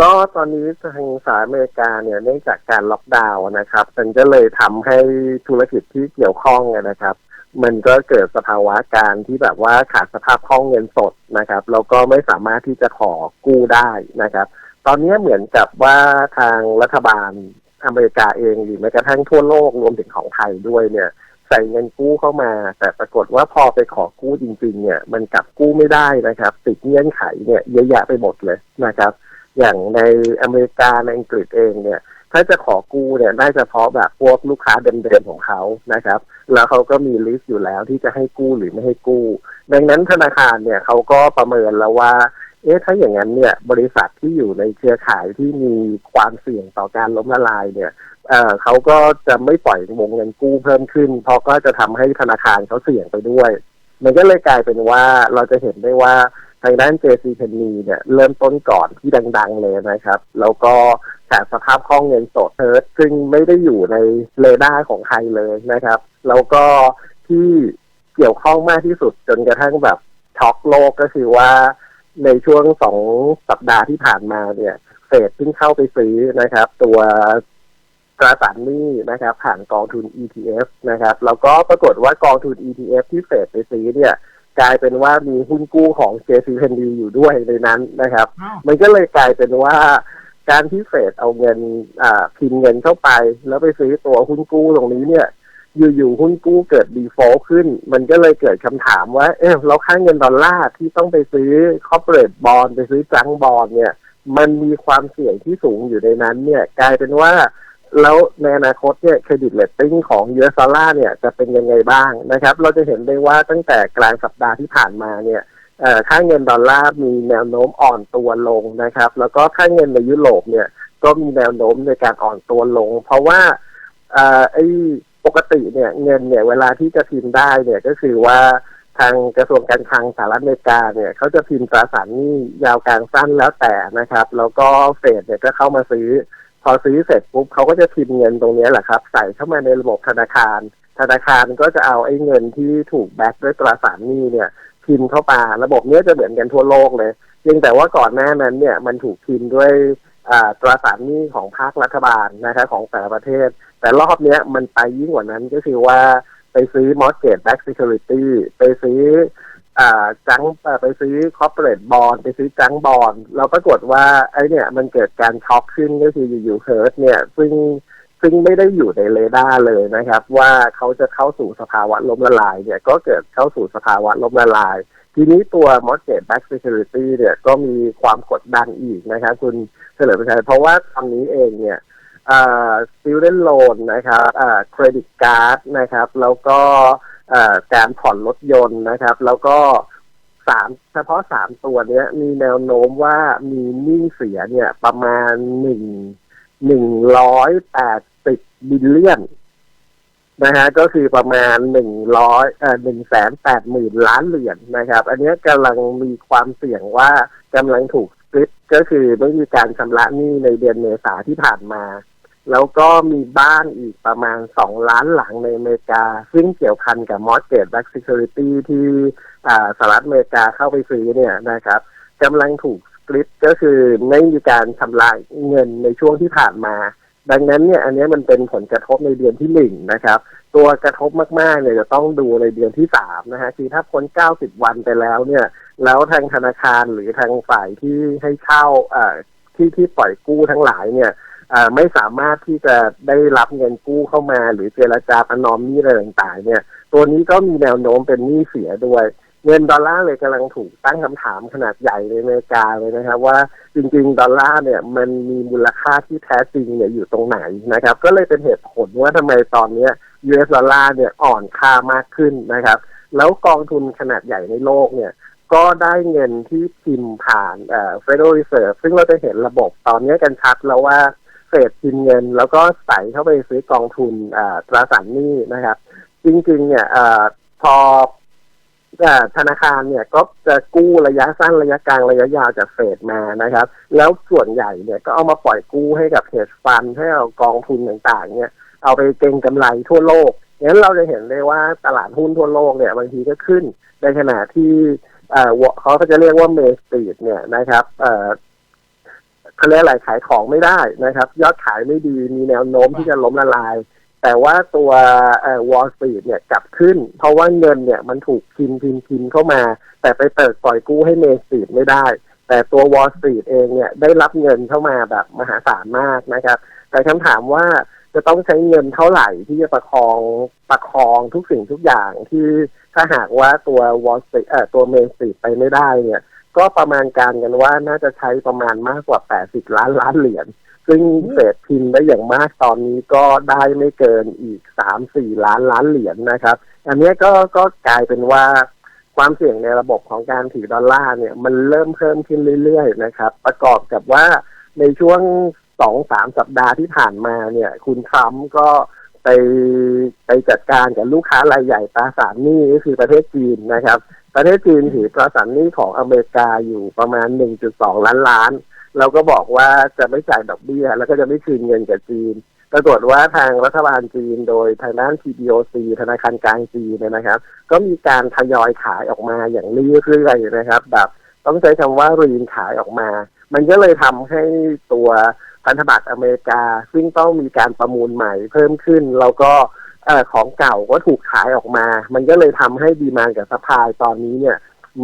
ก็ตอนนี้ทางสหรัฐอเมริกาเนี่ยเนื่องจากการล็อกดาวน์นะครับ มันก็เลยทำให้ธุรกิจที่เกี่ยวข้องนนะครับ มันก็เกิดสภาวะการที่แบบว่าขาดสภาพคล่องเงินสดนะครับแล้วก็ไม่สามารถที่จะขอกู้ได้นะครับ ตอนนี้เหมือนกับว่าทางรัฐบาลอเมริกาเองหรือแม้กระทั่งทั่วโลกรวมถึงของไทยด้วยเนี่ยใส่เงินกู้เข้ามา แต่ปรากฏว่าพอไปขอกู้จริง ๆ เนี่ย มันกลับกู้ไม่ได้นะครับ ติดเงื่อนไขเนี่ยเยอะแยะไปหมดเลยนะครับ อย่างในอเมริกาในอังกฤษเองเนี่ย ถ้าจะขอกู้เนี่ยได้เฉพาะแบบพวกลูกค้าเดิมๆของเขานะครับ แล้วเขาก็มีลิสต์อยู่แล้วที่จะให้กู้หรือไม่ให้กู้ ดังนั้นธนาคารเนี่ยเขาก็ประเมินแล้วว่าเอ๊ะถ้าอย่างนั้นเนี่ยบริษัทที่อยู่ในเครือข่ายที่มีความเสี่ยงต่อการล้มละลายเนี่ยเออเขาก็จะไม่ปล่อยวงเงินกู้เพิ่มขึ้น เพราะก็จะทำให้ธนาคารเขาเสี่ยงไปด้วย มันก็เลยกลายเป็นว่าเราจะเห็นได้ว่า ทางด้าน JC p e n n y เนี่ยเริ่มต้นก่อนที่ดัง ๆ เลยนะครับ แล้วก็ขาดสภาพคล่องเงินสดเทิร์ซึ่งไม่ได้อยู่ในเรดาร์ของใครเลยนะครับ แล้วก็ที่เกี่ยวข้องมากที่สุดจนกระทั่งแบบช็อกโลกก็คือว่าในช่วงสองสัปดาห์ที่ผ่านมาเนี่ยเฟดเพิ่งเข้าไปซื้อนะครับ ตัวตราสารหนี้นะครับ ผ่านกองทุน ETF นะครับ แล้วก็ปรากฏว่ากองทุน ETF ที่เฟดไปซื้อเนี่ย กลายเป็นว่ามีหุ้นกู้ของ JC p e n n y อยู่ด้วยในนั้นนะครับอ้าวมันก็เลยกลายเป็นว่าการที่เฟดเอาเงินอ่าพิมพ์เงินเข้าไป แล้วไปซื้อตัวหุ้นกู้ตรงนี้เนี่ย อยู่ๆหุ้นกู้เกิดดีฟอลต์ขึ้น มันก็เลยเกิดคำถามว่า เอ๊ะแล้วค่าเงินดอลลาร์ที่ต้องไปซื้อคอร์เปอเรทบอลไปซื้อจังบอลเนี่ย มันมีความเสี่ยงที่สูงอยู่ในนั้นเนี่ย กลายเป็นว่า แล้วในอนาคตเนี่ยเครดิตเลตติ้งของ US ดอลลาร์เนี่ยจะเป็นยังไงบ้างนะครับ เราจะเห็นได้ว่าตั้งแต่กลางสัปดาห์ที่ผ่านมาเนี่ยค่าเงินดอลลาร์มีแนวโน้มอ่อนตัวลงนะครับ แล้วก็ค่าเงินในยุโรปเนี่ยก็มีแนวโน้มในการอ่อนตัวลง เพราะว่าอ่อไอ้ปกติเนี่ยเงินเนี่ยเวลาที่จะพิมพ์ได้เนี่ยก็คือว่าทางกระทรวงการคลังสหรัฐอเมริกาเนี่ยเขาจะพิมพ์ตราสารหนี้ยาวกลางสั้นแล้วแต่นะครับ แล้วก็เฟดเนี่ยก็เข้ามาซื้อ พอซื้อเสร็จปุ๊บเขาก็จะพิมพ์เงินตรงนี้แหละครับ ใส่เข้ามาในระบบธนาคาร ธนาคารก็จะเอาไอ้เงินที่ถูกแบ็กด้วยตราสารหนี้เนี่ย พิมพ์เข้ามาระบบเนี้ยจะเหมือนกันทั่วโลกเลยเพียงแต่ว่าก่อนหน้านั้นเนี่ยมันถูกพิมพ์ด้วยตราสารหนี้ของภาครัฐบาลนะครับของแต่ละประเทศ แต่รอบเนี้ยมันไปยิ่งกว่านั้นก็คือว่าไปซื้อ mortgage backed security ไปซื้อ จังไปซื้อ corporate bond ไปซื้อจังบอลเราปรากฏว่าไอ้เนี่ยมันเกิดการช็อกขึ้นก็คืออยู่ๆเฮิร์ตเนี่ยซึ่งซึ่งไม่ได้อยู่ในเรดาร์เลยนะครับ ว่าเขาจะเข้าสู่สภาวะล้มละลายเนี่ยก็เกิดเข้าสู่สภาวะล้มละลาย ทีนี้ตัว mortgage backed security เนี่ยก็มีความกดดันอีกนะครับ คุณเฉลิมชัยเพราะว่าตอนนี้เองเนี่ยอ่า student loan นะครับอ่า credit card นะครับ แล้วก็ การผ่อนรถยนต์นะครับ แล้วก็สามเฉพาะสามตัวเนี้ย มีแนวโน้มว่ามีหนี้เสียเนี่ย ประมาณหนึ่งหนึ่งร้อยแปดสิบบิลเลียนนะฮะก็คือประมาณหนึ่งร้อยเอ่อหนึ่งแสนแปดหมื่นล้านเหรียญนะครับ อันนี้กำลังมีความเสี่ยงว่ากำลังถูกสปริตก็คือไม่มีการชำระหนี้ในเดือนเมษาที่ผ่านมา แล้วก็มีบ้านอีกประมาณสองล้านหลังในอเมริกา ซึ่งเกี่ยวพันกับ mortgage backed security ที่สหรัฐอเมริกาเข้าไปซื้อเนี่ยนะครับกำลังถูกสปริตก็คือไม่มีการชำระเงินในช่วงที่ผ่านมา ดังนั้นเนี่ยอันนี้มันเป็นผลกระทบในเดือนที่หนึ่งนะครับ ตัวกระทบมากๆเนี่ยจะต้องดูในเดือนที่สามนะฮะคือถ้าพ้นเก้าสิบวันไปแล้วเนี่ย แล้วทางธนาคารหรือทางฝ่ายที่ให้เช่าเอ่อที่ที่ปล่อยกู้ทั้งหลายเนี่ย ไม่สามารถที่จะได้รับเงินกู้เข้ามา หรือเจรจาประนอมหนี้อะไรต่างๆ เนี่ย ตัวนี้ก็มีแนวโน้มเป็นหนี้เสียด้วย เงินดอลลาร์เลยกำลังถูกตั้งคำถามขนาดใหญ่ในอเมริกาเลยนะครับ ว่าจริงๆ ดอลลาร์เนี่ยมันมีมูลค่าที่แท้จริงเนี่ยอยู่ตรงไหนนะครับ ก็เลยเป็นเหตุผลว่าทำไมตอนเนี้ย US ดอลลาร์เนี่ยอ่อนค่ามากขึ้นนะครับ แล้วกองทุนขนาดใหญ่ในโลกเนี่ยก็ได้เงินที่พิมพ์ผ่านเอ่อ Federal Reserve ซึ่งเราจะเห็นระบบตอนนี้กันชัดแล้วว่า เฟดพิมพ์เงิน แล้วก็ใส่เข้าไปซื้อกองทุนอ่าตราสารหนี้นะครับ จริงๆ เนี่ยอ่อพอธนาคารเนี่ยก็จะกู้ระยะสั้นระยะกลางระยะยาวจากเฟดมานะครับ แล้วส่วนใหญ่เนี่ยก็เอามาปล่อยกู้ให้กับเฮดฟันให้เอากองทุนต่างๆ เนี่ยเอาไปเก็งกำไรทั่วโลกงั้นเราจะเห็นได้ว่าตลาดหุ้นทั่วโลกเนี่ยบางทีก็ขึ้นในขณะที่เอ่อวเขาจะเรียกว่าเมสตีดเนี่ยนะครับ เอ่อเขาเรียกอะไรขายของไม่ได้นะครับ ยอดขายไม่ดีมีแนวโน้มที่จะล้มละลาย แต่ว่าตัวเอ่อ Wall Street เนี่ยกลับขึ้น เพราะว่าเงินเนี่ยมันถูกพิมพ์พิมพ์พิมพ์เข้ามา แต่ไปเปิดปล่อยกู้ให้ Main Street ไม่ได้ แต่ตัว Wall Street เองเนี่ยได้รับเงินเข้ามาแบบมหาศาลมากนะครับ แต่คำถามว่าจะต้องใช้เงินเท่าไหร่ที่จะประคองประคองทุกสิ่งทุกอย่างที่ถ้าหากว่าตัว Wall Street เอ่อตัว Main Street ไปไม่ได้เนี่ย ก็ประมาณการกันว่าน่าจะใช้ประมาณมากกว่า 80 ล้านล้านเหรียญ ซึ่งเศษพิมพ์ได้อย่างมากตอนนี้ก็ได้ไม่เกินอีก 3-4 ล้านล้านเหรียญนะครับ อันนี้ก็ก็กลายเป็นว่าความเสี่ยงในระบบของการถือดอลลาร์เนี่ยมันเริ่มเพิ่มขึ้นเรื่อยๆนะครับ ประกอบกับว่าในช่วงสองสามสัปดาห์ที่ผ่านมาเนี่ย คุณทรัมป์ก็ไปไปจัดการกับลูกค้ารายใหญ่ตราสารหนี้ก็คือประเทศจีนนะครับ ประเทศจีนถือตราสารหนี้ของอเมริกาอยู่ประมาณ 1.2 ล้านล้าน เราก็บอกว่าจะไม่จ่ายดอกเบี้ย แล้วก็จะไม่คืนเงินกับจีน ปรากฏว่าทางรัฐบาลจีนโดยทางด้าน TBOC ธนาคารกลางจีนนะครับ ก็มีการทยอยขายออกมาอย่างเรื่อยๆนะครับ แบบต้องใช้คำว่ารีนขายออกมา มันก็เลยทำให้ตัวพันธบัตรอเมริกา ซึ่งต้องมีการประมูลใหม่เพิ่มขึ้นแล้วก็ อของเก่าก็ถูกขายออกมา มันก็เลยทำให้ดีมานกับสปายตอนนี้เนี่ย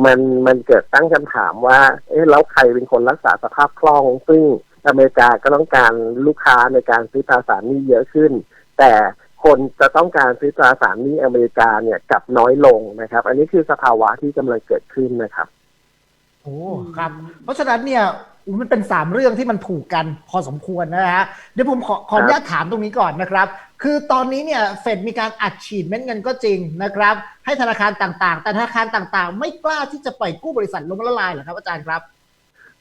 มันมันเกิดตั้งคำถามว่า เอ๊ะแล้วใครเป็นคนรักษาสภาพคล่อง ซึ่งอเมริกาก็ต้องการลูกค้าในการซื้อตราสารนี้เยอะขึ้น แต่คนจะต้องการซื้อตราสารนี้อเมริกาเนี่ยกลับน้อยลงนะครับ อันนี้คือสภาวะที่กำลังเกิดขึ้นนะครับโอ้ครับ เพราะฉะนั้นเนี่ยมันเป็นสามเรื่องที่มันผูกกันพอสมควรนะฮะเดี๋ยวผมขอขออนุญาตถามตรงนี้ก่อนนะครับ คือตอนนี้เนี่ยเฟดมีการอัดฉีดเม็ดเงินก็จริงนะครับ ให้ธนาคารต่างๆ แต่ธนาคารต่างๆ ไม่กล้าที่จะปล่อยกู้บริษัทล้มละลายเหรอครับอาจารย์ครับ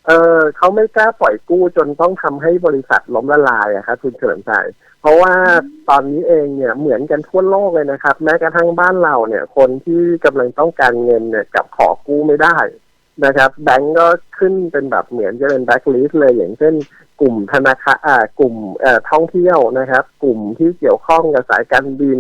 เออเขาไม่กล้าปล่อยกู้จนต้องทำให้บริษัทล้มละลายอะครับคุณเฉลิมชัยเพราะว่าตอนนี้เองเนี่ยเหมือนกันทั่วโลกเลยนะครับ แม้กระทั่งบ้านเราเนี่ย คนที่กำลังต้องการเงินเนี่ยกลับขอกู้ไม่ได้ นะครับแบงก์ก็ขึ้นเป็นแบบเหมือนจะเป็นแบ็คลิสเลยอย่างเช่น กลุ่มธนาคารอ่ากลุ่มเอ่อท่องเที่ยวนะครับ กลุ่มที่เกี่ยวข้องกับสายการบิน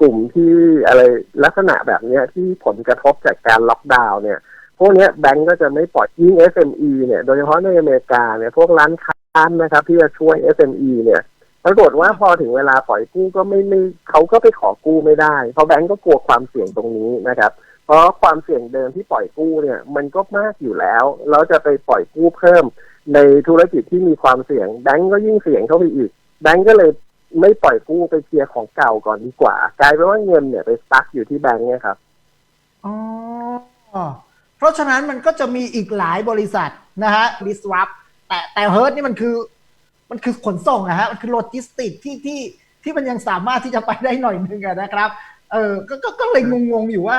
กลุ่มที่อะไรลักษณะแบบเนี้ยที่ผลกระทบจากการล็อกดาวน์เนี่ยพวกนี้แบงก์ก็จะไม่ปล่อยยิ่ง SME เนี่ยโดยเฉพาะในอเมริกาเนี่ยพวกร้านค้านะครับ ที่จะช่วย SME เนี่ยปรากฏว่าพอถึงเวลาปล่อยกู้ก็ไม่ไม่เขาก็ไปขอกู้ไม่ได้ เพราะแบงก์ก็กลัวความเสี่ยงตรงนี้นะครับ เพราะความเสี่ยงเดิมที่ปล่อยกู้เนี่ย มันก็มากอยู่แล้ว แล้วจะไปปล่อยกู้เพิ่ม ในธุรกิจที่มีความเสี่ยงแบงก์ก็ยิ่งเสี่ยงเข้าไปอีกแบงก์ก็เลยไม่ปล่อยกู้ไปเคลียร์ของเก่าก่อนดีกว่า กลายเป็นว่าเงินเนี่ยไปสตั๊กอยู่ที่แบงก์เนี่ยครับอ๋อเพราะฉะนั้นมันก็จะมีอีกหลายบริษัทนะฮะ disrupt แต่แต่เฮิร์ตนี่มันคือ มันคือขนส่งนะฮะ มันคือโลจิสติกที่ที่ที่มันยังสามารถที่จะไปได้หน่อยนึงนะครับ เออก็ก็ก็เลยงงๆอยู่ว่า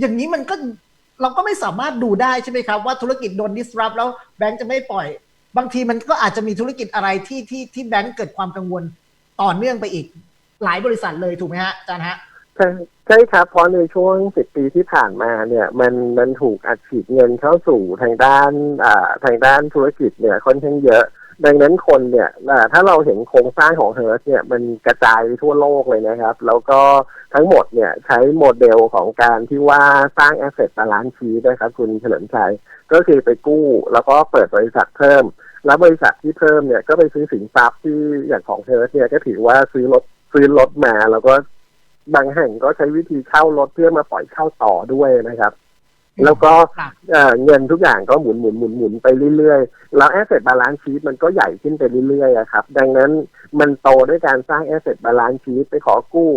อย่างนี้มันก็เราก็ไม่สามารถดูได้ใช่ไหมครับว่าธุรกิจโดน disrupt แล้วแบงก์จะไม่ปล่อย บางทีมันก็อาจจะมีธุรกิจอะไรที่ที่ที่แบงก์เกิดความกังวลต่อเนื่องไปอีก หลายบริษัทเลยถูกไหมฮะอาจารย์ฮะใช่ใช่ครับ เพราะในช่วงสิบปีที่ผ่านมาเนี่ยมันมันถูกอัดฉีดเงินเข้าสู่ทางด้านอ่าทางด้านธุรกิจเนี่ยค่อนข้างเยอะ ดังนั้นคนเนี่ยอ่ถ้าเราเห็นโครงสร้างของเฮิร์สเนี่ยมันกระจายไปทั่วโลกเลยนะครับ แล้วก็ทั้งหมดเนี่ยใช้โมเดลของการที่ว่าสร้างแอสเซทบาลานซ์ชีด้วยครับ คุณเฉลิมชัย ก็คือไปกู้ แล้วก็เปิดบริษัทเพิ่ม แล้วบริษัทที่เพิ่มเนี่ยก็ไปซื้อสินทรัพย์ที่อย่างของเฮิร์สเนี่ยก็ถือว่าซื้อรถซื้อรถมาแล้วก็บางแห่งก็ใช้วิธีเช่ารถเพื่อมาปล่อยเช่าต่อด้วยนะครับ แล้วก็ครับเอ่อเงินทุกอย่างก็หมุนหมุนหมุนหมุนไปเรื่อยๆ แล้วแอสเซทบาลานซ์ชีตมันก็ใหญ่ขึ้นไปเรื่อยๆอะครับ ดังนั้นมันโตด้วยการสร้างแอสเซทบาลานซ์ชีตไปขอกู้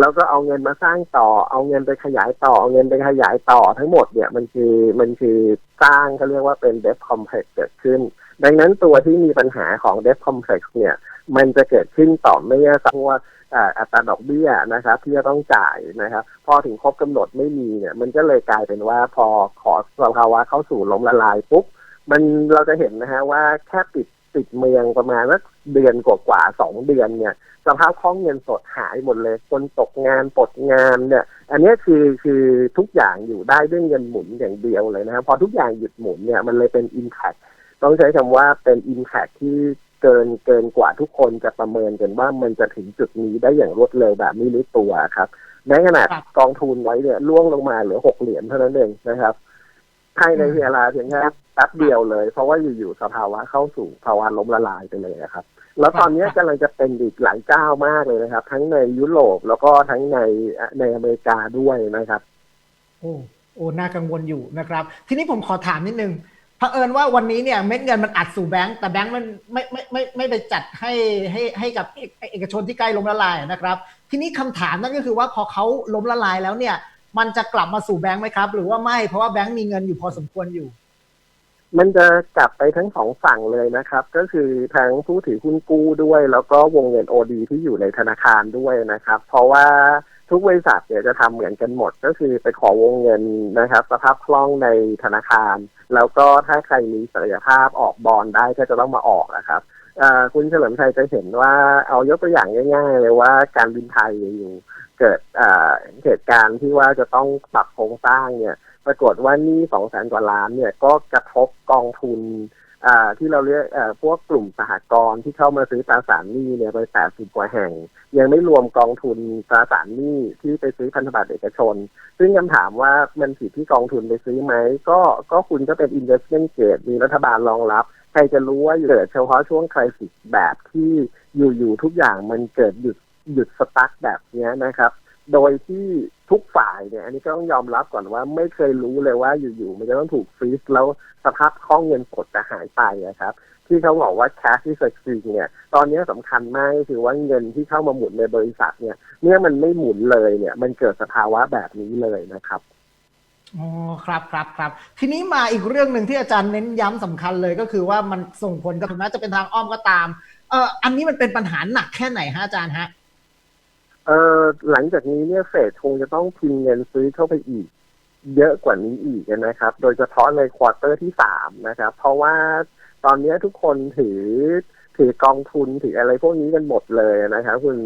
แล้วก็เอาเงินมาสร้างต่อ เอาเงินไปขยายต่อ เอาเงินไปขยายต่อทั้งหมดเนี่ยมันคือมันคือสร้างเขาเรียกว่าเป็น debt complex เกิดขึ้น ดังนั้นตัวที่มีปัญหาของ debt complex เนี่ย มันจะเกิดขึ้นต่อเมื่อสักว่าอ่าอัตราดอกเบี้ยนะครับที่จะต้องจ่ายนะครับ พอถึงครบกำหนดไม่มีเนี่ย มันก็เลยกลายเป็นว่าพอขอสภาวะเข้าสู่ล้มละลายปุ๊บมันเราจะเห็นนะฮะว่าแค่ปิดปิดเมืองประมาณสักเดือนกว่าๆสองเดือนเนี่ย สภาพคล่องเงินสดหายหมดเลยคนตกงานปลดงานเนี่ย อันนี้คือคือทุกอย่างอยู่ได้ด้วยเงินหมุนอย่างเดียวเลยนะครับพอทุกอย่างหยุดหมุนเนี่ยมันเลยเป็น impact ต้องใช้คำว่าเป็น impact ที่ เกินเกินกว่าทุกคนจะประเมินกันว่ามันจะถึงจุดนี้ได้อย่างรวดเร็วแบบไม่รู้ตัวครับแม้ขนาดครับกองทุนไว้เนี่ยล่วงลงมาเหลือหกเหรียญเท่านั้นเองนะครับภายในเวลาเพียงแค่แป๊บเดียวเลย เพราะว่าอยู่ๆสภาวะเข้าสู่ภาวะล้มละลายไปเลยนะครับ แล้วตอนนี้กำลังจะเป็นอีกหลายเจ้ามากเลยนะครับ ทั้งในยุโรปแล้วก็ทั้งในในอเมริกาด้วยนะครับ โอ้โอ้น่ากังวลอยู่นะครับ ทีนี้ผมขอถามนิดนึง เผอิญว่าวันนี้เนี่ยเม็ดเงินมันอัดสู่แบงก์แต่แบงก์มันไม่ไม่ไม่ไม่ไปจัดให้ให้ให้กับเอกชนที่ใกล้ล้มละลายนะครับ ทีนี้คำถามนั่นก็คือว่าพอเขาล้มละลายแล้วเนี่ย มันจะกลับมาสู่แบงก์ไหมครับ หรือว่าไม่เพราะว่าแบงก์มีเงินอยู่พอสมควรอยู่ มันจะกลับไปทั้งสองฝั่งเลยนะครับ ก็คือทั้งผู้ถือหุ้นกู้ด้วย แล้วก็วงเงินโอดีที่อยู่ในธนาคารด้วยนะครับ เพราะว่า ทุกบริษัทเนี่ยจะทำเหมือนกันหมด ก็คือไปขอวงเงินนะครับสภาพคล่องในธนาคาร แล้วก็ถ้าใครมีศักยภาพออกบอลได้ก็จะต้องมาออกนะครับคุณเฉลิมชัยจะเห็นว่าเอายกตัวอย่างง่าย ๆ เลยว่าการบินไทยอยู่เกิดอ่าเหตุการณ์ที่ว่าจะต้องปรับโครงสร้างเนี่ย ปรากฏว่านี่สองแสนกว่าล้านเนี่ยก็กระทบกองทุน ที่เราเรียกพวกกลุ่มสหกรณ์ที่เข้ามาซื้อตราสารหนี้เนี่ยไปแปดสิบกว่าแห่ง ยังไม่รวมกองทุนตราสารหนี้ที่ไปซื้อพันธบัตรเอกชน ซึ่งคำถามว่ามันผิดที่กองทุนไปซื้อไหม ก็ก็คุณก็เป็น investment grade มีรัฐบาลรองรับใครจะรู้ว่าเกิดเฉพาะช่วงคริสิสแบบที่อยู่ๆทุกอย่างมันเกิดหยุดหยุดสตั๊กแบบนี้นะครับ โดยที่ทุกฝ่ายเนี่ย อันนี้ก็ต้องยอมรับก่อนว่า ไม่เคยรู้เลยว่าอยู่ๆมันจะต้องถูกฟรีซแล้วสภาพคล่องเงินสดจะหายไปนะครับ ที่เขาบอกว่า cash is king เนี่ย ตอนนี้สำคัญมากคือว่าเงินที่เข้ามาหมุนในบริษัทเนี่ยเนี่ยมันไม่หมุนเลยเนี่ย มันเกิดสภาวะแบบนี้เลยนะครับอ๋อครับครับครับทีนี้มาอีกเรื่องหนึ่งที่อาจารย์เน้นย้ำสำคัญเลยก็คือว่ามันส่งผลกับถึงแม้จะเป็นทางอ้อมก็ตามเอ่ออันนี้มันเป็นปัญหาหนักแค่ไหนฮะอาจารย์ฮะ เออหลังจากนี้เนี่ยเฟดคงจะต้องพิมพ์เงินซื้อเข้าไปอีก เยอะกว่านี้อีกนะครับ โดยเฉพาะในควอเตอร์ที่สามนะครับ เพราะว่าตอนนี้ทุกคนถือถือกองทุนถืออะไรพวกนี้กันหมดเลยนะครับคุณ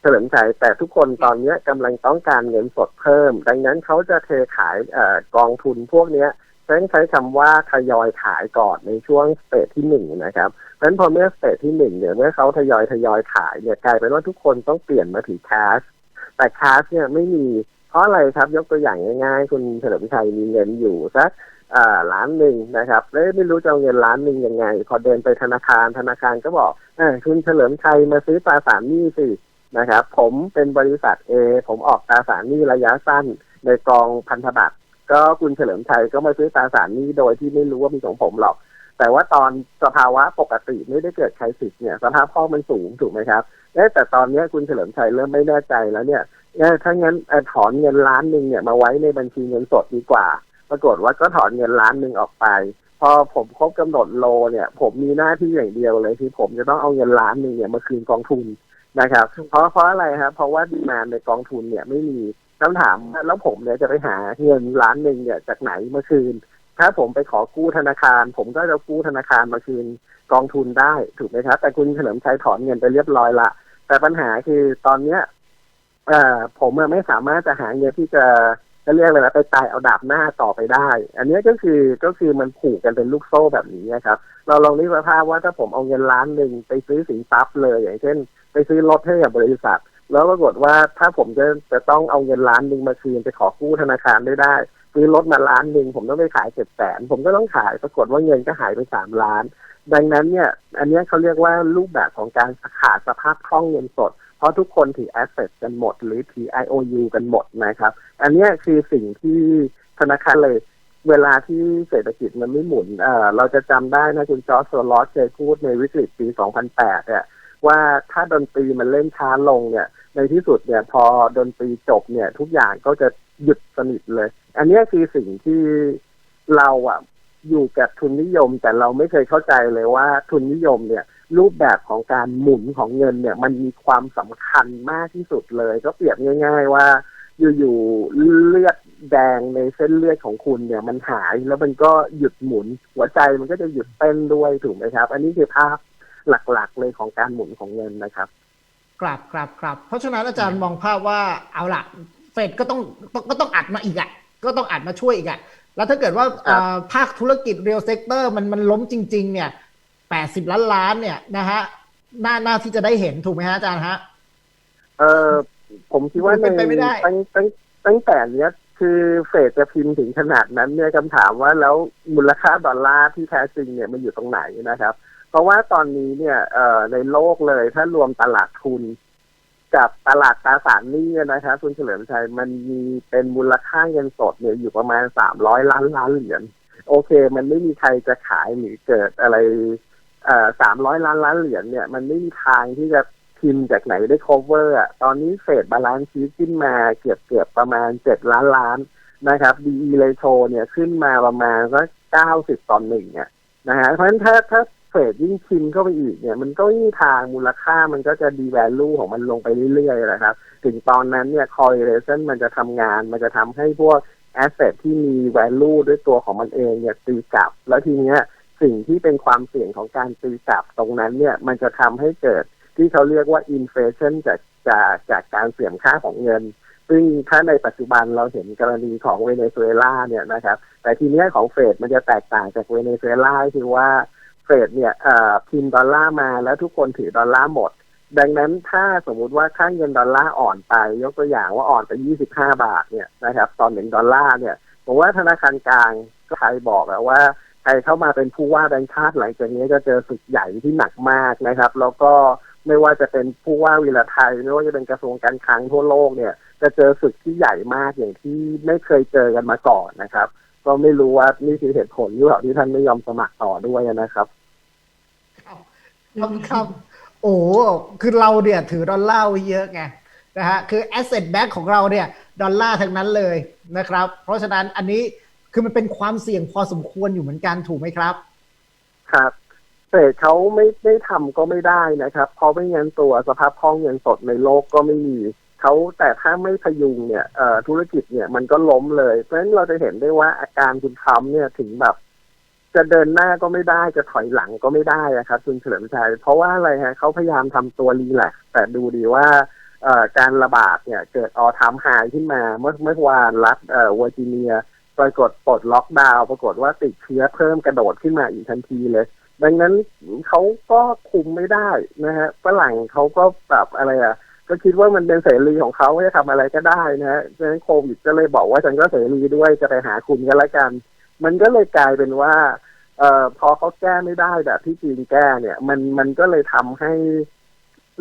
เฉลิมชัยแต่ทุกคนตอนนี้กำลังต้องการเงินสดเพิ่ม ดังนั้นเขาจะเทขายอกองทุนพวกนี้ยต้ใช้คำว่าทยอยขายก่อนในช่วงสเตจที่หนึ่งนะครับ นั้นพอเมื่อสเตจที่หนึ่งเนี่ยเมื่อเขาทยอยทยอยขายเนี่ยกลายเป็นว่าทุกคนต้องเปลี่ยนมาถือแคชแต่แคชเนี่ยไม่มีเพราะอะไรครับยกตัวอย่างง่ายๆ คุณเฉลิมชัยมีเงินอยู่สักล้านหนึ่งนะครับแล้วไม่รู้จะเอาเงินล้านหนึ่งยังไง พอเดินไปธนาคารธนาคารก็บอกอคุณเฉลิมชัยมาซื้อตราสารหนี้สินะครับผมเป็นบริษัทเอผมออกตราสารหนี้ระยะสั้นในกองพันธบัตรก็คุณเฉลิมชัยก็มาซื้อตราสารหนี้โดยที่ไม่รู้ว่ามีของผมหรอก แต่ว่าตอนสภาวะปกติไม่ได้เกิดใครสิทธิ์เนี่ยสภาพคล่องมันสูงถูกไหมครับเอ๊ะแต่ตอนเนี้ยคุณเฉลิมชัยเริ่มไม่แน่ใจแล้วเนี่ยถ้างั้นถอนเงินล้านหนึ่งเนี่ยมาไว้ในบัญชีเงินสดดีกว่า ปรากฏว่าก็ถอนเงินล้านหนึ่งออกไป พอผมครบกำหนดโลเนี่ย ผมมีหน้าที่อย่างเดียวเลยคือผมจะต้องเอาเงินล้านหนึ่งเนี่ยมาคืนกองทุนนะครับ เพราะเพราะอะไรครับเพราะว่าดีมานในกองทุนเนี่ยไม่มีคำถามแล้วผมเนี่ยจะไปหาเงินล้านหนึ่งเนี่ยจากไหนมาคืน ถ้าผมไปขอกู้ธนาคาร ผมก็จะกู้ธนาคารมาคืนกองทุนได้ถูกไหมครับ แต่คุณเฉลิมชัยถอนเงินไปเรียบร้อยละแต่ปัญหาคือตอนเนี้ยเอ่อผมไม่สามารถจะหาเงินที่จะจะเรียกอะไรนะไปตายเอาดาบหน้าต่อไปได้ อันนี้ก็คือก็คือมันผูกกันเป็นลูกโซ่แบบนี้นะครับ เราลองนึกสภาพว่าถ้าผมเอาเงินล้านหนึ่งไปซื้อสินทรัพย์เลย อย่างเช่น ไปซื้อรถให้กับบริษัท แล้วปรากฏว่าถ้าผมจะจะต้องเอาเงินล้านหนึ่งมาคืนไปขอกู้ธนาคารได้ได้ ซื้อรถมาล้านหนึ่งผมต้องไปขายเจ็ดแสนผมก็ต้องขายปรากฏว่าเงินก็หายไปสามล้าน ดังนั้นเนี่ย อันนี้เขาเรียกว่ารูปแบบของการขาดสภาพคล่องเงินสด เพราะทุกคนถือแอสเซทกันหมด หรือถือ IOU กันหมดนะครับ อันนี้คือสิ่งที่ธนาคารเลยเวลาที่เศรษฐกิจมันไม่หมุนเเราจะจำได้นะคุณจอร์จโซลอสเคยพูดในวิกฤตปี 2008 เนี่ยว่าถ้าดนตรีมันเล่นช้าลงเนี่ย ในที่สุดเนี่ยพอดนตรีจบเนี่ยทุกอย่างก็จะ หยุดสนิทเลย อันนี้คือสิ่งที่เราอะอยู่กับทุนนิยม แต่เราไม่เคยเข้าใจเลยว่าทุนนิยมเนี่ย รูปแบบของการหมุนของเงินเนี่ย มันมีความสำคัญมากที่สุดเลย ก็เปรียบง่าย ๆ ว่า อยู่ๆเลือดแดงในเส้นเลือดของคุณเนี่ย มันหายแล้วมันก็หยุดหมุน หัวใจมันก็จะหยุดเต้นด้วยถูกไหมครับ อันนี้คือภาพหลักๆเลยของการหมุนของเงินนะครับกลับกลับกลับเพราะฉะนั้นอาจารย์มองภาพว่าเอาล่ะ เฟดก็ต้องต้องก็ต้องอัดมาอีกอะก็ต้องอัดมาช่วยอีกอะแล้วถ้าเกิดว่าครับเอ่อภาคธุรกิจเรียลเซกเตอร์มันมันล้มจริง ๆ เนี่ยแปดสิบล้านล้านเนี่ยนะฮะน่าน่าที่จะได้เห็นถูกไหมฮะอาจารย์ฮะเออผมคิดว่าเป็นไปไม่ได้ตั้งตั้งตั้งแต่เนี้ยคือเฟดจะพิมพ์ถึงขนาดนั้นเนี่ยคำถามว่าแล้วมูลค่าดอลลาร์ที่แท้จริงเนี่ยมันอยู่ตรงไหนนะครับ เพราะว่าตอนนี้เนี่ยเอ่อในโลกเลยถ้ารวมตลาดทุน กับตลาดตราสารหนี้นะครับคุณเฉลิมชัยมันมีเป็นมูลค่าเงินสดเนี่ยอยู่ประมาณสามร้อยล้านล้านเหรียญโอเค มันไม่มีใครจะขายหรือเกิดอะไรเอ่อสามร้อยล้านล้านเหรียญเนี่ย มันไม่มีทางที่จะพิมพ์จากไหนได้ cover อะตอนนี้เฟดบาลานซ์ชีขึ้นมาเกือบเกือบประมาณเจ็ดล้านล้านนะครับ DE ratio เนี่ยขึ้นมาประมาณสักเก้าสิบต่อหนึ่งเนี่ยนะฮะเพราะฉะนั้นถ้าถ้า เฟดยิ่งพิมเข้าไปอีกเนี่ย มันก็ยิ่งทางมูลค่ามันก็จะดี value ของมันลงไปเรื่อยๆนะครับ ถึงตอนนั้นเนี่ย correlation มันจะทำงาน มันจะทำให้พวก asset ที่มี value ด้วยตัวของมันเองเนี่ยตีกลับ แล้วทีเนี้ยสิ่งที่เป็นความเสี่ยงของการตีกลับตรงนั้นเนี่ยมันจะทำให้เกิดที่เขาเรียกว่า inflation จากจากจากการเสื่อมค่าของเงิน ซึ่งถ้าในปัจจุบันเราเห็นกรณีของเวเนซุเอลาเนี่ยนะครับ แต่ทีเนี้ยของเฟดมันจะแตกต่างจากเวเนซุเอลาคือว่า เฟดเนี่ยพิมพ์ดอลลาร์มาแล้วทุกคนถือดอลลาร์หมด ดังนั้นถ้าสมมุติว่าค่าเงินดอลลาร์อ่อนไป ยกตัวอย่างว่าอ่อนไป 25 บาทเนี่ยนะครับตอนหนึ่งดอลลาร์เนี่ยผมว่าธนาคารกลางก็ใครบอกแล้วว่าใครเข้ามาเป็นผู้ว่าแบงค์ชาติหลังจากนี้จะเจอศึกใหญ่ที่หนักมากนะครับ แล้วก็ไม่ว่าจะเป็นผู้ว่าวิลาไทยไม่ว่าจะเป็นกระทรวงการคลังทั่วโลกเนี่ย จะเจอศึกที่ใหญ่มากอย่างที่ไม่เคยเจอกันมาก่อนนะครับ ก็ไม่รู้ว่านี่คือเหตุผลหรือเปล่าที่ท่านไม่ยอมสมัครต่อด้วยนะครับ ครับครับ โอ้คือเราเนี่ยถือดอลลาร์ไว้เยอะไงนะฮะคือ asset back ของเราเนี่ยดอลลาร์ทั้งนั้นเลยนะครับ เพราะฉะนั้นอันนี้คือมันเป็นความเสี่ยงพอสมควรอยู่เหมือนกันถูกไหมครับ ครับแต่เขาไม่ไม่ทำก็ไม่ได้นะครับ เพราะไม่งั้นตัวสภาพคล่องเงินสดในโลกก็ไม่มีเขาแต่ถ้าไม่พยุงเนี่ยธุรกิจเนี่ยมันก็ล้มเลย เพราะฉะนั้นเราจะเห็นได้ว่าอาการคุณทรัมเนี่ยถึงแบบ จะเดินหน้าก็ไม่ได้จะถอยหลังก็ไม่ได้อะครับคุณเฉลิมชัยเพราะว่าอะไรฮะเขาพยายามทำตัวรีแลกซ์แต่ดูดีว่าการระบาดเนี่ยเกิดออทามไฮขึ้นมาเมื่อเมื่อวานรัฐเอ่อเวอร์จิเนีย ปรากฏปลดล็อกดาวน์ปรากฏว่าติดเชื้อเพิ่มกระโดดขึ้นมาอีกทันทีเลย ดังนั้นเขาก็คุมไม่ได้นะฮะฝรั่งเขาก็แบบอะไรอะก็คิดว่ามันเป็นเสรีของเขาจะทำอะไรก็ได้นะฮะดังนั้นโควิดก็เลยบอกว่าฉันก็เสรีด้วยจะไปหาคุณกันละกัน มันก็เลยกลายเป็นว่าเอ่อพอเขาแก้ไม่ได้แบบที่จีนแก้เนี่ย มันมันก็เลยทำให้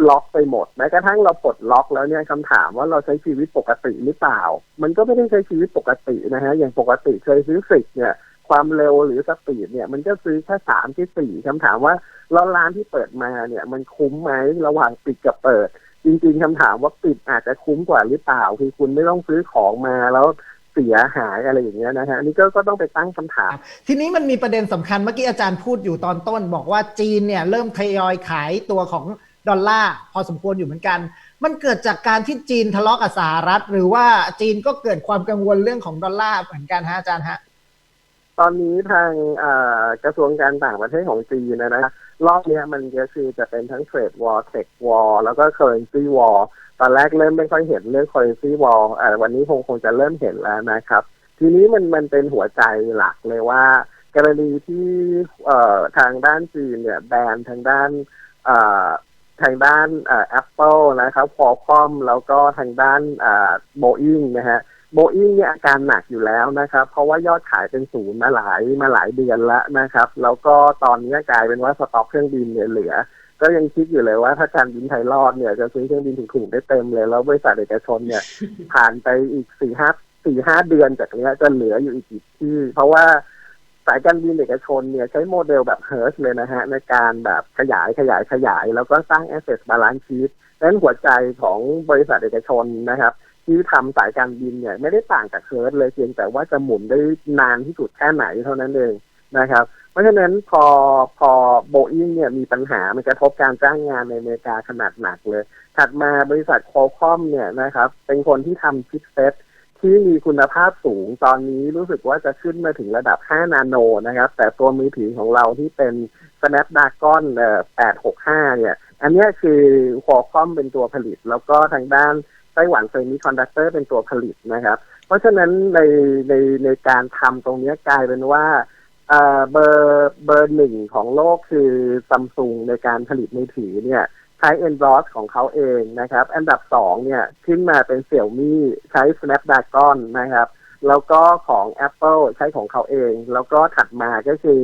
ล็อกไปหมดแม้กระทั่งเราปลดล็อกแล้วเนี่ยคำถามว่าเราใช้ชีวิตปกติหรือเปล่า มันก็ไม่ได้ใช้ชีวิตปกตินะฮะอย่างปกติเคยซื้อฟิกเนี่ย ความเร็วหรือสปีดเนี่ย มันก็ซื้อแค่สามที่สี่คำถามว่าแล้วร้านที่เปิดมาเนี่ย มันคุ้มไหมระหว่างปิดกับเปิด จริง ๆคำถามว่าปิดอาจจะคุ้มกว่าหรือเปล่า คือคุณไม่ต้องซื้อของมาแล้ว สียหายอะไรอย่างเงี้ยนะฮะอันนี่ก็ก็ต้องไปตั้งคำถาม ทีนี้มันมีประเด็นสำคัญเมื่อกี้อาจารย์พูดอยู่ตอนต้น บอกว่าจีนเนี่ยเริ่มทยอยขายตัวของดอลลาร์พอสมควรอยู่เหมือนกัน มันเกิดจากการที่จีนทะเลาะกับสหรัฐ หรือว่าจีนก็เกิดความกังวลเรื่องของดอลลาร์เหมือนกันฮะอาจารย์ฮะตอนนี้ทางเอ่อกระทรวงการต่างประเทศของจีนนะนะ รอบนี้มันก็คือจะเป็นทั้งเทรดวอร์เทควอร์แล้วก็เคอร์เรนซีวอร์ตอนแรกเริ่มไม่ค่อยเห็นเรื่องเคอร์เรนซีวอร์อ่าวันนี้คงคงจะเริ่มเห็นแล้วนะครับ ทีนี้มันมันเป็นหัวใจหลักเลยว่า กรณีที่เอ่อทางด้านจีนเนี่ยแบนทางด้านเอ่อทางด้านเอ่อแอปเปิลนะครับฟอคอมแล้วก็ทางด้านเอ่อโบอิงนะฮะ โบอิงเนี่ยอาการหนักอยู่แล้วนะครับ เพราะว่ายอดขายเป็นศูนย์มาหลายมาหลายเดือนแล้วนะครับ แล้วก็ตอนนี้กลายเป็นว่าสต็อกเครื่องบินเนี่ยเหลือ ก็ยังคิดอยู่เลยว่าถ้าการบินไทยรอดเนี่ยจะซื้อเครื่องบินถูกๆได้เต็มเลย แล้วบริษัทเอกชนเนี่ย ผ่านไปอีกสี่ห้าสี่ห้าเดือนจากเนี้ยจะเหลืออยู่อีกกี่ที่ เพราะว่าสายการบินเอกชนเนี่ยใช้โมเดลแบบเฮิร์สเลยนะฮะในการแบบขยายขยายขยาย แล้วก็สร้าง asset balance sheet ดังนั้นหัวใจของบริษัทเอกชนนะครับ ที่ทำสายการบินเนี่ยไม่ได้ต่างจากเคิร์ดเลยเพียงแต่ว่าจะหมุนได้นานที่สุดแค่ไหนเท่านั้นเองนะครับ เพราะฉะนั้นพอพอโบอิงเนี่ยมีปัญหามันกระทบการจ้างงานในอเมริกาขนาดหนักเลย ถัดมาบริษัทโคคอมเนี่ยนะครับ เป็นคนที่ทำชิปเซ็ตที่มีคุณภาพสูงตอนนี้รู้สึกว่าจะขึ้นมาถึงระดับ 5 นาโนนะครับ แต่ตัวมือถือของเราที่เป็น Snapdragon 865 เนี่ย อันนี้คือคอคอมเป็นตัวผลิต แล้วก็ทางด้าน ไต้หวันเซมิคอนดักเตอร์เป็นตัวผลิตนะครับ เพราะฉะนั้นในในในการทำตรงนี้กลายเป็นว่าเอ่อเบอร์เบอร์หนึ่งของโลกคือซัมซุงในการผลิตมือถือเนี่ยใช้ Android ของเขาเองนะครับ อันดับสองเนี่ยขึ้นมาเป็นเสี่ยวมี่ใช้ Snapdragon นะครับ แล้วก็ของ Apple ใช้ของเขาเอง แล้วก็ถัดมาก็คือ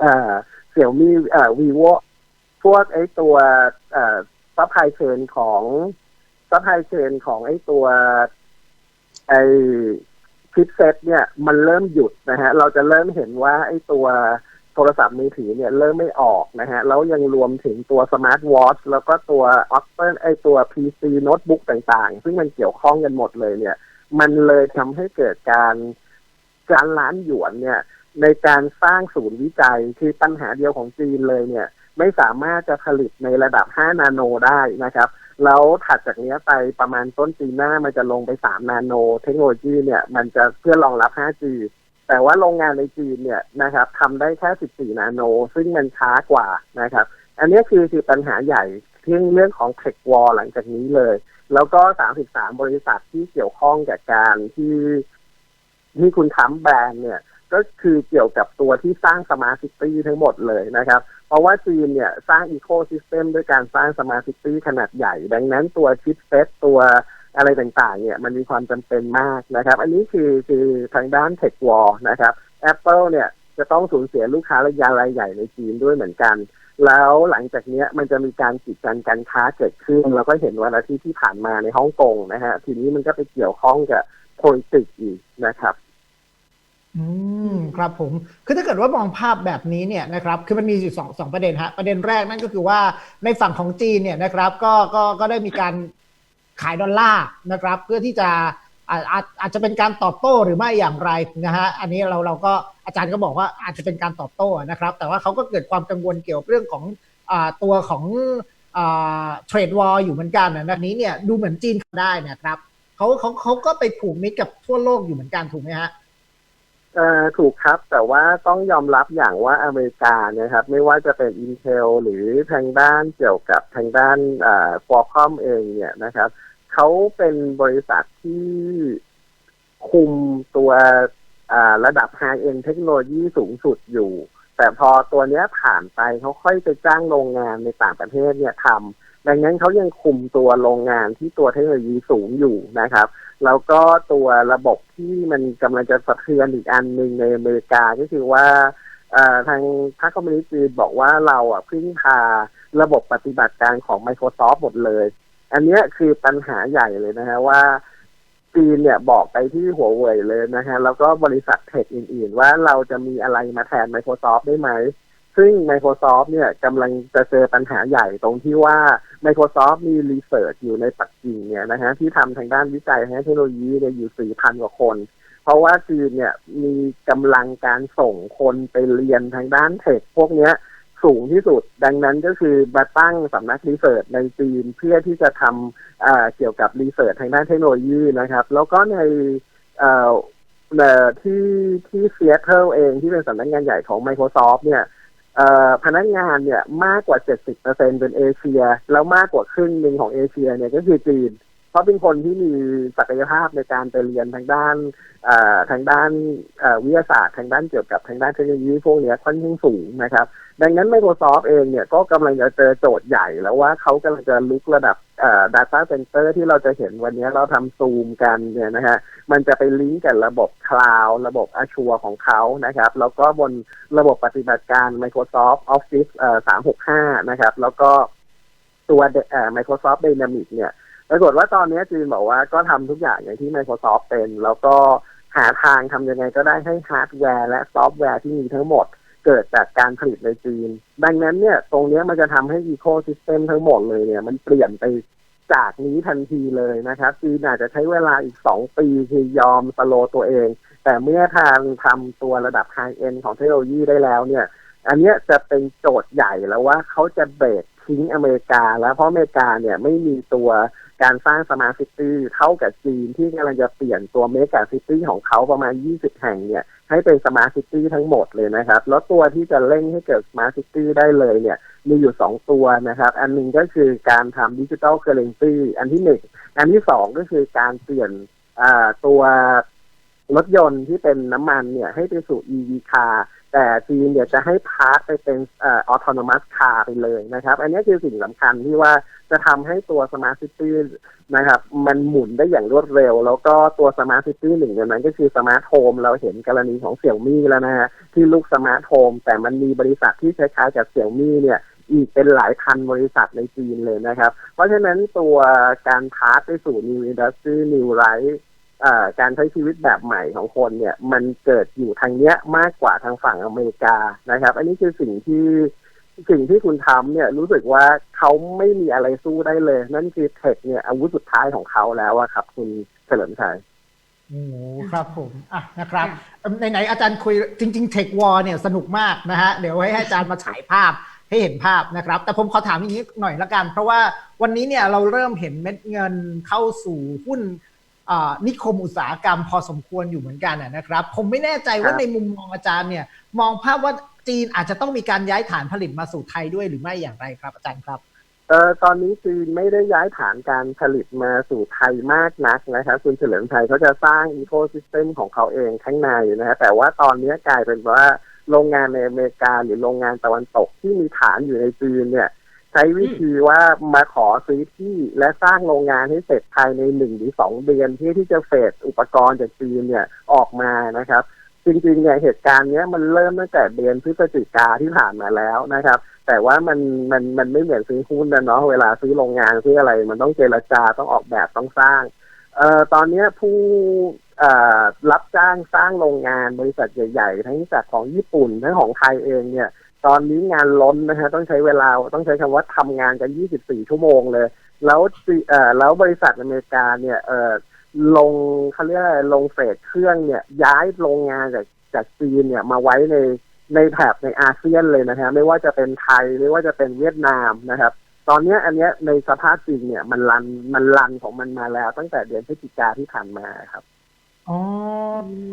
เอ่อเสี่ยวมีเอ่อ vivo พวกไอ้ตัวเอ่อซัพพลายเชนของ ซัพพลายเชนของไอ้ตัวไอ้ชิปเซ็ตเนี่ยมันเริ่มหยุดนะฮะ เราจะเริ่มเห็นว่าไอ้ตัวโทรศัพท์มือถือเนี่ยเริ่มไม่ออกนะฮะ แล้วยังรวมถึงตัวสมาร์ทวอทแล้วก็ตัว Apple ไอ้ตัว PC โน้ตบุ๊กต่างๆ ซึ่งมันเกี่ยวข้องกันหมดเลยเนี่ย มันเลยทำให้เกิดการการล้านหยวนเนี่ย ในการสร้างศูนย์วิจัยคือปัญหาเดียวของจีนเลยเนี่ย ไม่สามารถจะผลิตในระดับ 5 นาโนได้นะครับ แล้วถัดจากนี้ไปประมาณต้นปีหน้ามันจะลงไป 3 นาโน เทคโนโลยีเนี่ยมันจะเพื่อรองรับ 5G แต่ว่าโรงงานในจีนเนี่ยนะครับทำได้แค่ 14 นาโน ซึ่งมันช้ากว่านะครับ อันนี้คือคือปัญหาใหญ่ที่เรื่องของเทควอลหลังจากนี้เลย แล้วก็ 33 บริษัทที่เกี่ยวข้องกับการที่ที่คุณทำแบรนด์เนี่ยก็คือเกี่ยวกับตัวที่สร้างสมาร์ทซิตี้ทั้งหมดเลยนะครับ เพราะว่าจีนเนี่ยสร้างอีโคซิสเต็มด้วยการสร้างสมาร์ทซิตี้ขนาดใหญ่ ดังนั้นตัวชิปเซตตัวอะไรต่างๆ เนี่ยมันมีความจำเป็นมากนะครับ อันนี้คือคือทางด้านเทควอลนะครับ Apple เนี่ยจะต้องสูญเสียลูกค้าระยะรายใหญ่ในจีนด้วยเหมือนกัน แล้วหลังจากเนี้ยมันจะมีการกีดกันการค้าเกิดขึ้น เราก็เห็นวันอาทิตย์ที่ผ่านมาในฮ่องกงนะฮะ ทีนี้มันก็ไปเกี่ยวข้องกับโพลิติกอีกนะครับ อืมครับผมคือถ้าเกิดว่ามองภาพแบบนี้เนี่ยนะครับคือมันมีอยู่สองสองประเด็นฮะประเด็นแรกนั่นก็คือว่าในฝั่งของจีนเนี่ยนะครับก็ก็ก็ได้มีการขายดอลลาร์นะครับ เพื่อที่จะอาอาอาจจะเป็นการตอบโต้หรือไม่อย่างไรนะฮะอันนี้เราเราก็อาจารย์ก็บอกว่าอาจจะเป็นการตอบโต้นะครับ แต่ว่าเขาก็เกิดความกังวลเกี่ยวกับเรื่องของอ่าตัวของอ่าเทรดวอลอยู่เหมือนกันนะนนี้เนี่ยดูเหมือนจีนได้นะครับเขาเขาเขาก็ไปผูกมิตรกับทั่วโลกอยู่เหมือนกันถูกไหมฮะ ถูกครับ แต่ว่าต้องยอมรับอย่างว่าอเมริกานะครับ ไม่ว่าจะเป็น Intel หรือทางด้านเกี่ยวกับทางด้านอ่า Qualcomm เองเนี่ยนะครับเขาเป็นบริษัทที่คุมตัวอ่าระดับ High End เทคโนโลยีสูงสุดอยู่ แต่พอตัวเนี้ยผ่านไปเขาค่อยไปจ้างโรงงานในต่างประเทศเนี่ยทำ ดังนั้นเขายังคุมตัวโรงงานที่ตัวเทคโนโลยีสูงอยู่นะครับ แล้วก็ตัวระบบที่มันกำลังจะสะเทือนอีกอันหนึ่งในอเมริกาก็คือว่าทางพรรคคอมมิวนิสต์จีนบอกว่าเราอะพึ่งพาระบบปฏิบัติการของ Microsoft หมดเลย อันนี้คือปัญหาใหญ่เลยนะฮะว่าจีนเนี่ยบอกไปที่หัวเว่ยเลยนะฮะแล้วก็บริษัทเทคอื่น ๆ ว่าเราจะมีอะไรมาแทน Microsoft ได้ไหม ซึ่ง Microsoft เนี่ยกำลังจะเจอปัญหาใหญ่ตรงที่ว่า Microsoft มีรีเสิร์ชอยู่ในปักกิ่งเนี่ยนะฮะที่ทำทางด้านวิจัยทางเทคโนโลยีเนี่ยอยู่ 4,000 กว่าคน เพราะว่าจีนเนี่ยมีกำลังการส่งคนไปเรียนทางด้านเทคพวกเนี้ยสูงที่สุด ดังนั้นก็คือมาตั้งสำนักรีเสิร์ชในจีนเพื่อที่จะทำอ่าเกี่ยวกับรีเสิร์ชทางด้านเทคโนโลยีนะครับ แล้วก็ในเอ่อที่ที่เซีแอตเทิลเองที่เป็นสำนักงานใหญ่ของ Microsoft เนี่ย พนักงานเนี่ยมากกว่า 70%เป็นเอเชีย แล้วมากกว่าครึ่งหนึ่งของเอเชียเนี่ยก็คือจีน เพราะเป็นคนที่มีศักยภาพในการไปเรียนทางด้านอทางด้านวิทยาศาสตร์ทางด้านเกี่ยวกับทางด้านเทคโนโลยีพวกนี้ค่อนข้างสูงนะครับ ดังนั้น Microsoft เองเนี่ยก็กำลังจะเจอโจทย์ใหญ่แล้วว่าเขากำลังจะลุกระดับ เอ่อ data center ที่เราจะเห็นวันนี้เราทำซูมกันเนี่ยนะฮะมันจะไปลิงก์กับระบบคลาวด์ระบบ Azure ของเขานะครับ แล้วก็บนระบบปฏิบัติการ Microsoft Office เอ่อ365 นะครับ แล้วก็ตัวเอ่อ Microsoft Dynamics เนี่ยปรากฏว่าตอนนี้จีนบอกว่าก็ทำทุกอย่างอย่างที่ Microsoft เป็น แล้วก็หาทางทำยังไงก็ได้ให้ฮาร์ดแวร์และซอฟต์แวร์ที่มีทั้งหมด เกิดจากการผลิตในจีน ดังนั้นเนี่ย ตรงนี้มันจะทำให้อีโค y ิสเต็มทั้งหมดเลยเนี่ย มันเปลี่ยนไปจากนี้ทันทีเลยนะครับจีนอาจจะใช้เวลาอีกสองปีคือยอมสโลตัวเอง แต่เมื่อทางทำตัวระดับไฮเอ็นของเทคโนโลยีได้แล้วเนี่ย อันนี้จะเป็นโจทย์ใหญ่แล้วว่าเขาจะเบรกทิ้งอเมริกา แล้วเพราะอเมริกาเนี่ยไม่มีตัวการสร้างสมาร์ทซิตี้เท่ากับจีนที่กำลังจะเปลี่ยนตัวเมกะซิตี้ของเขาประมาณ 20 แห่งเนี่ยให้เป็นสมาร์ทซิตี้ทั้งหมดเลยนะครับ แล้วตัวที่จะเร่งให้เกิดสมาร์ทซิตี้ได้เลยเนี่ยมีอยู่สองตัวนะครับ อันหนึ่งก็คือการทำดิจิทัลเคอร์เรนซีอันที่หนึ่งอันที่สองก็คือการเปลี่ยนตัวรถยนต์ที่เป็นน้ำมันเนี่ยให้ไปสู่ EV car แต่จีนเนี่ยวจะให้พาร์ทไปเป็นออ autonomous car ไปเลยนะครับ อันนี้คือสิ่งสำคัญที่ว่าจะทำให้ตัว smart city นะครับ มันหมุนได้อย่างรวดเร็ว แล้วก็ตัว smart city หนึ่งในนั้นก็คือ smart home เราเห็นกรณีของเสี่ยวมี่แล้วนะฮะที่ลูก smart home แต่มันมีบริษัทที่คล้ายๆกับเสี่ยวมี่เนี่ยอีกเป็นหลายพันบริษัทในจีนเลยนะครับ เพราะฉะนั้นตัวการพาร์ทไปสู่ new industry new right เอ่อ การใช้ชีวิตแบบใหม่ของคนเนี่ยมันเกิดอยู่ทางเนี้ยมากกว่าทางฝั่งอเมริกานะครับ อันนี้คือสิ่งที่สิ่งที่คุณทำเนี่ยรู้สึกว่าเขาไม่มีอะไรสู้ได้เลย นั่นคือเทคเนี่ยอาวุธสุดท้ายของเขาแล้วอะครับ คุณเฉลิมชัยโอ้ครับผมอะนะครับไหนๆอาจารย์คุยจริง ๆ เทควอร์เนี่ยสนุกมากนะฮะเดี๋ยวให้อาจารย์มาฉายภาพให้เห็นภาพนะครับ แต่ผมขอถามอย่างนี้หน่อยละกัน เพราะว่าวันนี้เนี่ยเราเริ่มเห็นเม็ดเงินเข้าสู่หุ้น นิคมอุตสาหกรรมพอสมควรอยู่เหมือนกันนะนะครับ ผมไม่แน่ใจว่าครับในมุมมองอาจารย์เนี่ยมองภาพว่าจีนอาจจะต้องมีการย้ายฐานผลิตมาสู่ไทยด้วยหรือไม่อย่างไรครับ อาจารย์ครับเออตอนนี้จีนไม่ได้ย้ายฐานการผลิตมาสู่ไทยมากนักนะครับคุณเฉลิมชัยเขาจะสร้างอีโคซิสเต็มของเขาเองข้างในนะฮะแต่ว่าตอนนี้กลายเป็นว่าโรงงานในอเมริกาหรือโรงงานตะวันตกที่มีฐานอยู่ในจีนเนี่ย ใช้วิธีว่ามาขอซื้อที่และสร้างโรงงานให้เสร็จภายในหนึ่งหรือสองเดือนเพื่อที่จะเฟดอุปกรณ์จากจีนเนี่ยออกมานะครับ จริงๆเนี่ยเหตุการณ์เนี้ยมันเริ่มตั้งแต่เดือนพฤศจิกาที่ผ่านมาแล้วนะครับ แต่ว่ามันมันมันไม่เหมือนซื้อหุ้นนะเนาะเวลาซื้อโรงงานซื้ออะไร มันต้องเจรจาต้องออกแบบต้องสร้างเอ่อตอนเนี้ยผู้เอ่อรับจ้างสร้างโรงงานบริษัทใหญ่ ๆ ทั้งจากของญี่ปุ่นทั้งของไทยเองเนี่ย ตอนนี้งานล้นนะฮะต้องใช้เวลาต้องใช้คำว่าทำงานกัน 24 ชั่วโมงเลย แล้วเอ่อแล้วบริษัทอเมริกาเนี่ยเอ่อลงเขาเรียกลงเฟสเครื่องเนี่ยย้ายโรงงานจากจากจีนเนี่ยมาไว้ในในแถบในอาเซียนเลยนะฮะไม่ว่าจะเป็นไทยไม่ว่าจะเป็นเวียดนามนะครับ ตอนเนี้ยอันเนี้ยในสภาพจริงเนี่ยมันรันมันรันของมันมาแล้วตั้งแต่เดือนพฤศจิกาที่ผ่านมาครับ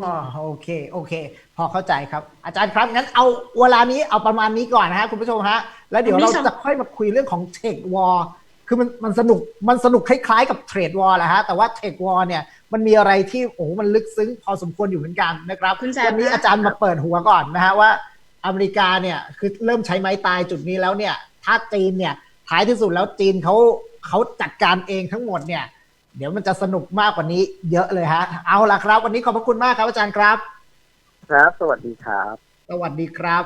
อ๋อโอเคโอเค พอเข้าใจครับ อาจารย์ครับงั้นเอาเวลานี้เอาประมาณนี้ก่อนนะฮะคุณผู้ชมฮะ แล้วเดี๋ยวคุณเราผู้ชมจะค่อยมาคุยเรื่องของเทควอลคือมันมันสนุกมันสนุกคล้ายๆกับเทรดวอลแหละฮะแต่ว่าเทควอลเนี่ยมันมีอะไรที่โอ้โหมันลึกซึ้งพอสมควรอยู่เหมือนกันนะครับคุณแจ๊บวันนี้นะอาจารย์มาเปิดหัวก่อนนะฮะว่าอเมริกาเนี่ยคือเริ่มใช้ไม้ตายจุดนี้แล้วเนี่ย ถ้าจีนเนี่ยท้ายที่สุดแล้วจีนเขาเขาจัดการเองทั้งหมดเนี่ย เดี๋ยวมันจะสนุกมากกว่านี้เยอะเลยฮะ เอาล่ะครับ วันนี้ขอบพระคุณมากครับอาจารย์ครับ ครับ สวัสดีครับ สวัสดีครับ